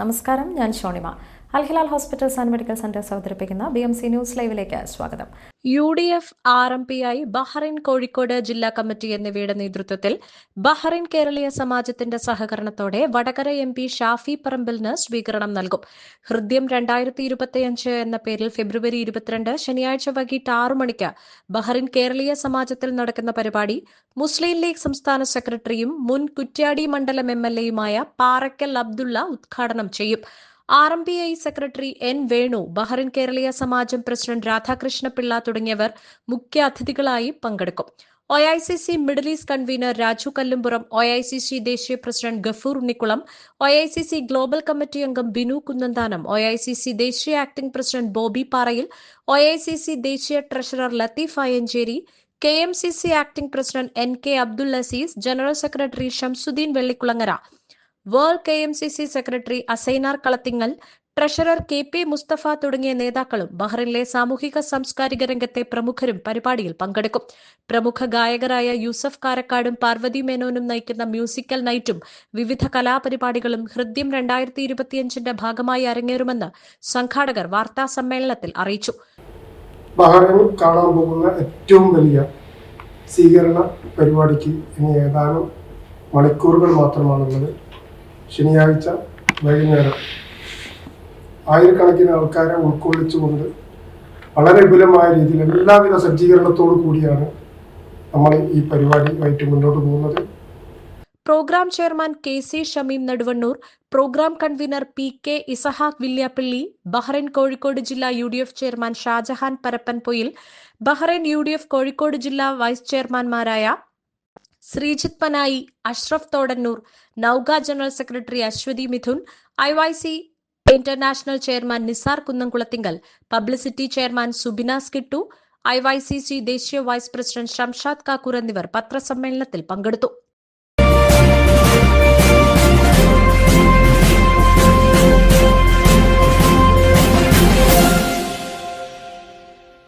നമസ്കാരം ഞാൻ Shonima. Al Hilal hospitals and medical centres അവതരിപ്പിക്കുന്ന ബി എം സി ന്യൂസ് ലൈവിലേക്ക് സ്വാഗതം. U D F R M P ആയി ബഹ്റൈൻ കോഴിക്കോട് ജില്ലാ കമ്മിറ്റി എന്നിവയുടെ നേതൃത്വത്തിൽ ബഹ്റൈൻ കേരളീയ സമാജത്തിന്റെ സഹകരണത്തോടെ വടകര എം പി ഷാഫി പറമ്പിലിന് സ്വീകരണം നൽകും. ഹൃദ്യം രണ്ടായിരത്തി ഇരുപത്തിയഞ്ച് എന്ന പേരിൽ ഫെബ്രുവരി ഇരുപത്തിരണ്ട് ശനിയാഴ്ച വൈകിട്ട് ആറു മണിക്ക് ബഹ്റൈൻ കേരളീയ സമാജത്തിൽ നടക്കുന്ന പരിപാടി മുസ്ലിം ലീഗ് സംസ്ഥാന സെക്രട്ടറിയും മുൻ കുറ്റ്യാടി മണ്ഡലം എം എൽ എയുമായ പാറക്കൽ അബ്ദുള്ള ഉദ്ഘാടനം ചെയ്യും. R M P I secretary N Venu Bahrain Keraleeya Samajam president Radhakrishna Pillai തുടങ്ങിയവർ മുഖ്യാതിഥികളായി പങ്കെടുക്കും. O I C C Middle East convener Raju Kallumpuram O I C C ദേശീയ president Gafoor Unnikulam O I C C global committee അംഗം Binu Kunnanthanam O I C C ദേശീയ acting president Bobby Parayil O I C C ദേശീയ treasurer Latheef Ayyanchery K M C C acting president N K Abdul Aziz general secretary Shamsuddeen Vellikulangara world K M C C secretary Asainar Kalathingal treasurer K P Mustafa തുടങ്ങിയ നേതാക്കളും ബഹ്റിനിലെ സാമൂഹിക സാംസ്കാരിക രംഗത്തെ പ്രമുഖരും പരിപാടിയിൽ പങ്കെടുക്കും. പ്രമുഖ ഗായകരായ യൂസഫ് കാരക്കാടും പാർവതി മേനോനും നയിക്കുന്ന മ്യൂസിക്കൽ നൈറ്റും വിവിധ കലാപരിപാടികളും ഹൃദ്യം രണ്ടായിരത്തി ഇരുപത്തിയഞ്ചിന്റെ ഭാഗമായി അരങ്ങേറുമെന്ന് സംഘാടകർ വാർത്താ സമ്മേളനത്തിൽ അറിയിച്ചു. കാണാൻ പോകുന്ന ഏറ്റവും വലിയ സ്വീകരണ പരിപാടിക്ക് ഇനി ഏതാനും മണിക്കൂറുകൾ മാത്രമാണുള്ളത്. ശനിയാഴ്ച വൈകുന്നേരം ആയിരക്കണക്കിന് ആൾക്കാരെ ഉൾക്കൊള്ളിച്ചുകൊണ്ട് വളരെ വിപുലമായ രീതിയിൽ എല്ലാവിധ സജ്ജീകരണത്തോടു കൂടിയാണ് നമ്മൾ ഈ പരിപാടി പരിപാടിയുമായിട്ട് മുന്നോട്ട് പോകുന്നത്. Programme chairman K C Shameem Naduvannur programme convener P K Isahaq Villiappally Bahrain Kozhikode ജില്ലാ U D F chairman Shajahan Parappanpoyil Bahrain U D F Kozhikode ജില്ലാ vice ചെയർമാൻമാരായ Sreejith Panayi Ashraf Thodannur Nauka general secretary Aswathi Mithun I Y C international chairman Nisar Kunnamkulathinkal publicity chairman Subinas Kittu I Y C C ദേശീയ vice president Shamshad Kakkur എന്നിവർ പത്രസമ്മേളനത്തിൽ പങ്കെടുത്തു.